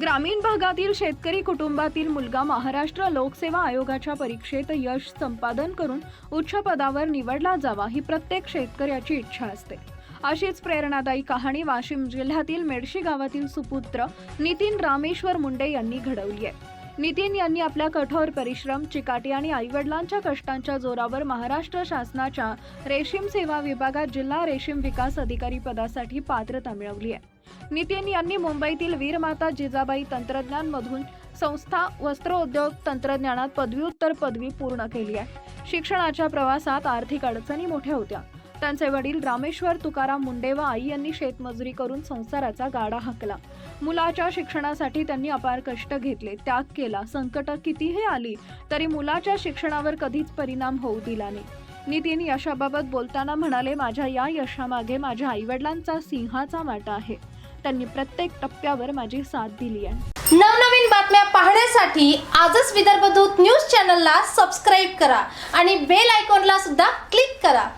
ग्रामीण भागातील शेतकरी कुटुंबातील मुलगा महाराष्ट्र लोकसेवा आयोगाच्या परीक्षेत यश संपादन करून उच्च पदावर निवडला जावा ही प्रत्येक शेतकऱ्याची इच्छा असते. अशीच प्रेरणादायी कहाणी वाशिम जिल्ह्यातील मेडशी गावातील सुपुत्र नितीन रामेश्वर मुंडे यांनी घडवली आहे. नितीन यांनी आपल्या कठोर परिश्रम चिकाटी आणि आईवडिलांच्या कष्टांच्या जोरावर महाराष्ट्र शासनाच्या रेशीम सेवा विभागात जिल्हा रेशीम विकास अधिकारी पदासाठी पात्रता मिळवली आहे. नितीन यांनी मुंबईतील वीरमाता जिजाबाई तंत्रज्ञान मधून संस्था वस्त्रोद्योग तंत्रज्ञानात पदव्युत्तर पदवी पूर्ण केली आहे. शिक्षणाच्या प्रवासात आर्थिक अडचणी मोठ्या होत्या. त्यांचे वडील रामेश्वर तुकाराम मुंडे व आई यांनी शेतमजुरी करून संसाराचा गाडा हाकला. मुलाच्या शिक्षणासाठी त्यांनी अपार कष्ट घेतले त्याग केला. संकट कितीही आली तरी मुलाच्या शिक्षणावर कधीच परिणाम होऊ दिला नाही. नितीन यशाबाबत बोलताना म्हणाले माझ्या या यशामागे माझ्या आईवडिलांचा सिंहाचा वाटा आहे. त्यांनी प्रत्येक टप्प्यावर माझी साथ दिली आहे. नवनवीन बातम्या पाहण्यासाठी आजच विदर्भ दूत न्यूज चॅनलला सबस्क्राईब करा आणि बेल आयकॉनला सुद्धा क्लिक करा.